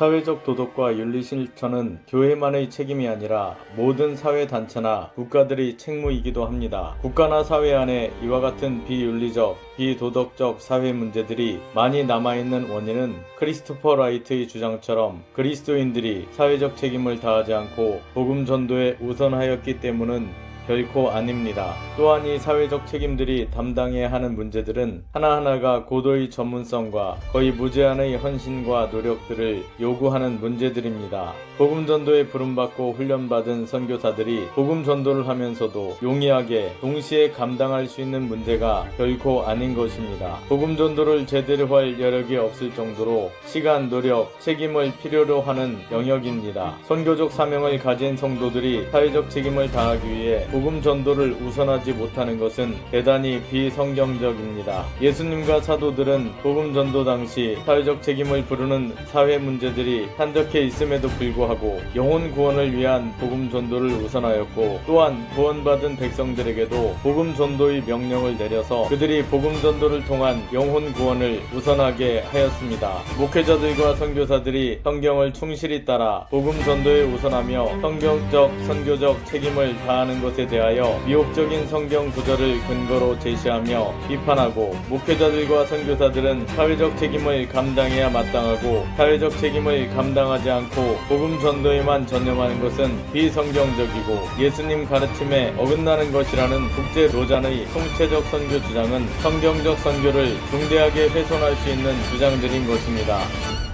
사회적 도덕과 윤리 실천은 교회만의 책임이 아니라 모든 사회 단체나 국가들의 책무이기도 합니다. 국가나 사회 안에 이와 같은 비윤리적, 비도덕적 사회 문제들이 많이 남아있는 원인은 크리스토퍼 라이트의 주장처럼 그리스도인들이 사회적 책임을 다하지 않고 복음 전도에 우선하였기 때문은 결코 아닙니다. 또한 이 사회적 책임들이 담당해야 하는 문제들은 하나하나가 고도의 전문성과 거의 무제한의 헌신과 노력들을 요구하는 문제들입니다. 복음 전도에 부름받고 훈련받은 선교사들이 복음 전도를 하면서도 용이하게 동시에 감당할 수 있는 문제가 결코 아닌 것입니다. 복음 전도를 제대로 할 여력이 없을 정도로 시간, 노력, 책임을 필요로 하는 영역입니다. 선교적 사명을 가진 성도들이 사회적 책임을 다하기 위해 복음 전도를 우선하지 못하는 것은 대단히 비성경적입니다. 예수님과 사도들은 복음 전도 당시 사회적 책임을 부르는 사회 문제들이 산적해 있음에도 불구하고 영혼 구원을 위한 복음 전도를 우선하였고 또한 구원받은 백성들에게도 복음 전도의 명령을 내려서 그들이 복음 전도를 통한 영혼 구원을 우선하게 하였습니다. 목회자들과 선교사들이 성경을 충실히 따라 복음 전도에 우선하며 성경적 선교적 책임을 다하는 것에 대하여 미혹적인 성경 구절을 근거로 제시하며 비판하고 목회자들과 선교사들은 사회적 책임을 감당해야 마땅하고 사회적 책임을 감당하지 않고 복음 전도에만 전념하는 것은 비성경적이고 예수님 가르침에 어긋나는 것이라는 국제 로잔의 통체적 선교 주장은 성경적 선교를 중대하게 훼손할 수 있는 주장들인 것입니다.